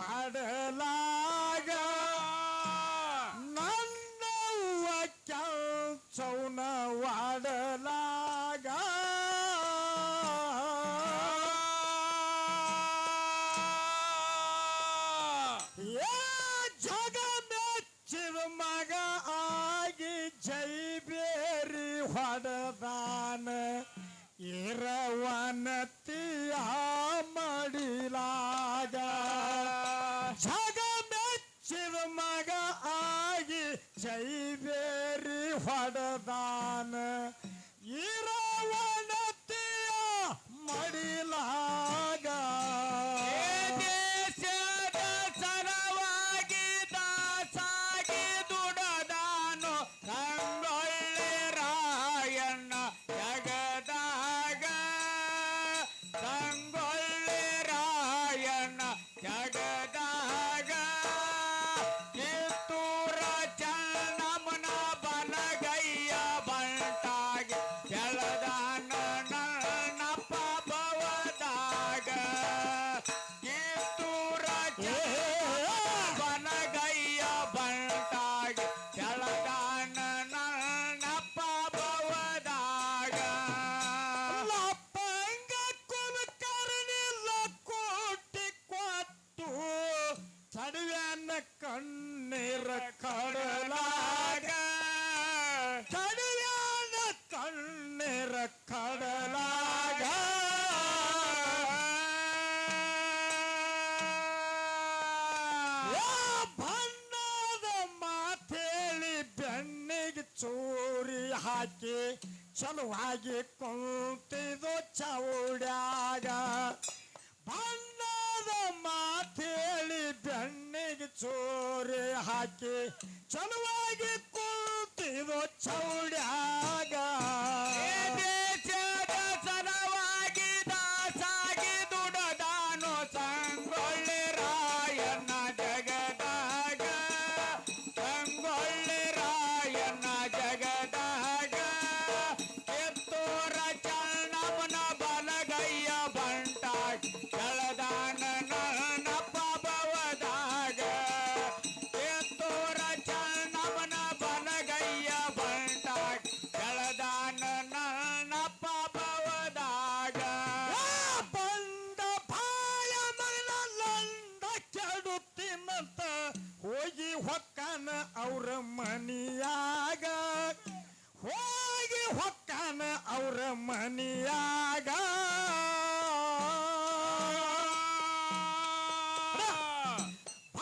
ಮಾಡಲಾಗ ನನ್ನವ್ವ ಕೆಲಸವನ್ನ ಮಾಡಲಾಗ ಜಗ ಆಗಿ ಜೈ ಬೇರಿ ಮಗ ಆಗಿ ಜೈಬೆ കടലാക കടലാന കണ്ണിറ കടലാക ഭണ്ണാത മാത്തേളി ಬೆಣ್ಣಿಗೆ ಚೂರಿ ಹಾಕಿ ಚಲುವಾಗಿ ಕುಂತಿದು ಚೌಡ್ಯಾಗ. ಬಣ್ಣದ ಮಾತೇಳಿ ಬೆಣ್ಣ ಕೈಗೆ ಚೋರೆ ಹಾಕಿ ಚಲುವಾಗಿ ಕುಳ್ತಿರೋ ಚೌಡ್ಯಾಗ.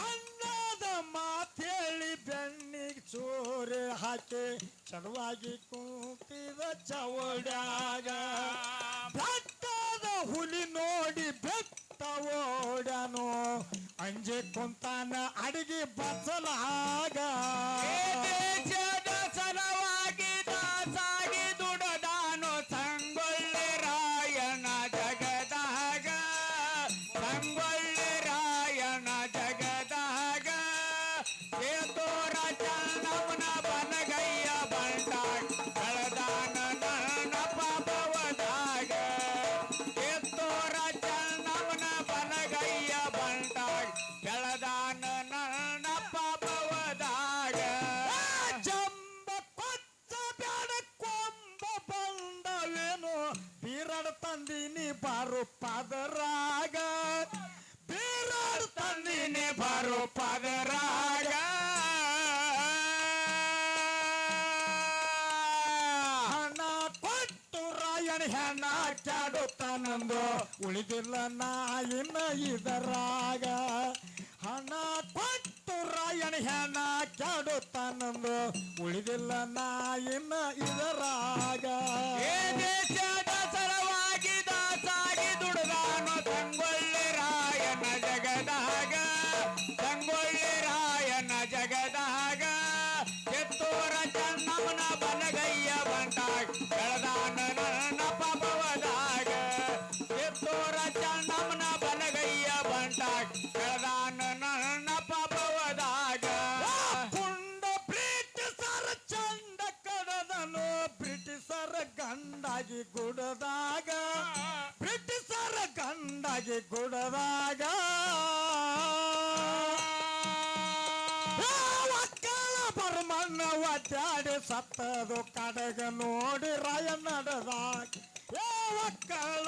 ಅನ್ನದ ಮಾತೇಳಿ ಬೆನ್ನಿಗೆ ಚೋರೆ ಹಾಕಿ ಚಡವಾಗಿ ಕೂತಿದ ಚೌಡ್ಯಾಗ. ಬೆಟ್ಟದ ಹುಲಿ ನೋಡಿ ಬೆಟ್ಟ ಓಡನು ಅಂಜೆ ಕುಂತಾನ ಅಡಿಗೆ ಬಚ್ಚಲಾಗ ಬಾರು ಪದರಾಗ ಬೀರಡ್ ತಂದಿನಿ ಬಾರು ಪದರಾಗ ಹಣ ಕೊಟ್ಟು ರಾಯಣ ಹೆಣ ಕೆಡುತ್ತಾನಂದು ಉಳಿದಿಲ್ಲ ನಾಯಿನ ಇದರಾಗ. ಹಣ ಕೊಟ್ಟು ರಾಯಣ ಹೆಣ ಕೆಡುತ್ತಾನಂದು ಉಳಿದಿಲ್ಲ ನಾಯಿನ ಇದರಾಗ. ಚನ್ನಮ್ಮನ ಬಲಗಯ್ಯ ಬಂದಾಗ ಬೆಳದಾನ ನನ್ನ ಪಾಪವದಾಗ ಎತ್ತೋರ ಚಂದಮ್ಮನ ಬಲಗಯ್ಯ ಬಂದಾಗ ಬೆಳದಾನ ನನ್ನ ಪಾಪವದಾಗ ಪುಂಡ ಬ್ರಿಟಿಷರ ಚಂದ ಕಡದನು ಬ್ರಿಟಿಷರ ಗಂಡಾಗಿ ಗುಡದಾಗ ಬ್ರಿಟಿಷರ ಗಂಡಾಗಿ ಗುಡದಾಗ ಒದ್ದಾಡಿ ಸತ್ತದು ಕಡೆಗ ನೋಡಿ ರಾಯ ನಡೆದಾಗ ಏ ಒಕ್ಕಳ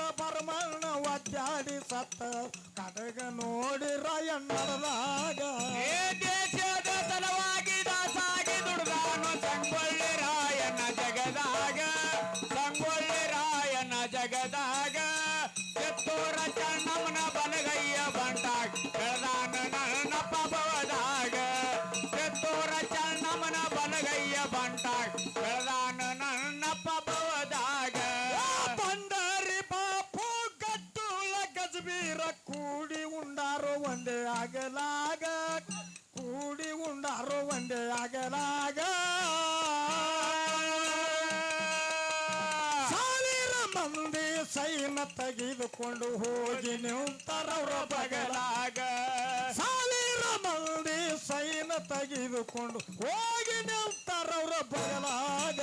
ಒದ್ದಾಡಿ ಸತ್ತ ಕಡೆಗ ನೋಡಿ ರಾಯ ನಡೆದಾಗ ಆಗಲಾಗ, ಕೂಡಿ ಉಂಡಾರು ಒಂದೇ ಆಗಲಾಗ. ಸಾವಿರ ಮಂದಿ ಸೈನ ತೆಗೆದುಕೊಂಡು ಹೋಗಿ ನಿಂತರವ್ರ ಬಗಲಾಗ. ಸಾವಿರ ಮಂದಿ ಸೈನ ತೆಗೆದುಕೊಂಡು ಹೋಗಿ ನಿಂತರವ್ರ ಬಗಲಾಗ.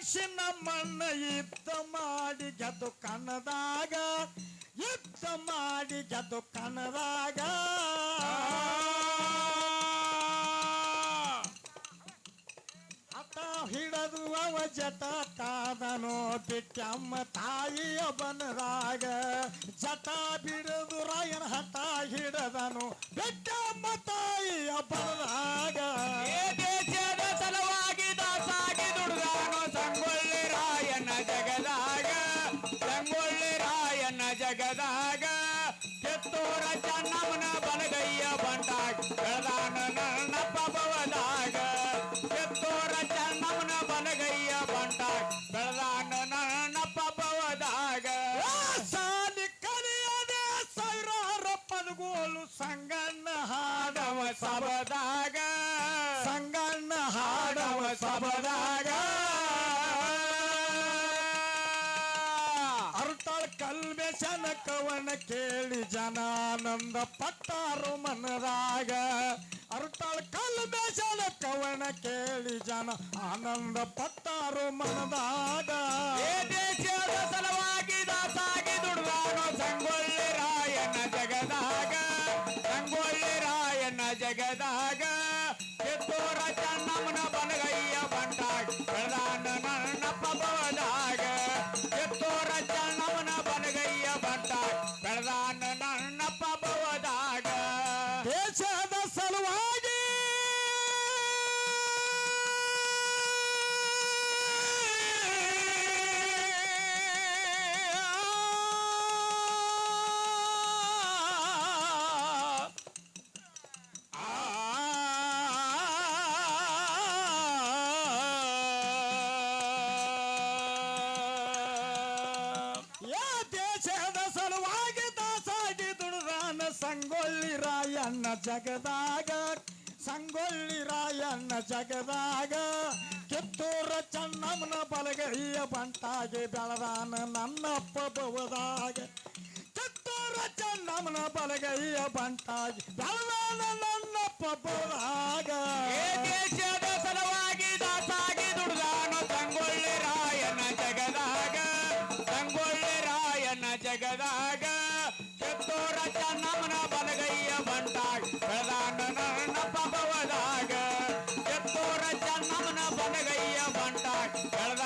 ಮಣ್ಣ ಯುದ್ಧ ಮಾಡಿ ಗೆದ್ದು ಕನದಾಗ ಯುದ್ಧ ಮಾಡಿ ಗೆದ್ದು ಕನದಾಗ ಅತ ಹಿಡದು ಅವ ಜಟ ಕಾದನು ಬಿಟ್ಟಮ್ಮ ತಾಯಿಯ ಬನದಾಗ ಜಟ ಬಿಡದು ರಾಯನ ಹಠ ಹಿಡದನು ಬಿಟ್ಟಮ್ಮ ತಾಯಿಯ ಬನದಾಗ ಜನಾನಂದ ಪಟ್ಟಾರು ಮನದಾಗ. ಅರ್ತಾಳ ಕಲ್ಮೇಶನ ಕವನ ಕೇಳಿ ಜನ ಆನಂದ ಪಟ್ಟಾರು ಮನದಾಗ. ಸಲುವಾಗಿ ದಾಸಾಗಿ ದುಡ್ದಾನು ಸಂಗೊಳ್ಳಿ ರಾಯಣ್ಣ ಜಗದಾಗ, ಸಂಗೊಳ್ಳಿ ರಾಯಣ್ಣ ಜಗದಾಗ, ಕಿತ್ತೂರ ಚನ್ನಮ್ಮನ ಬಲಗೈಯ ಬಂಟಾಗಿ ಬೆಳದಾನ ನನ್ನಪ್ಪ ಬವದಾಗ ಕಿತ್ತೂರ ಚನ್ನಮ್ಮನ ಬಲಗೈಯ ಬಂಟಾಗಿ ಬೆಳದಾನ ನನ್ನಪ್ಪ ಬವದಾಗ ಬಂಟಾಗ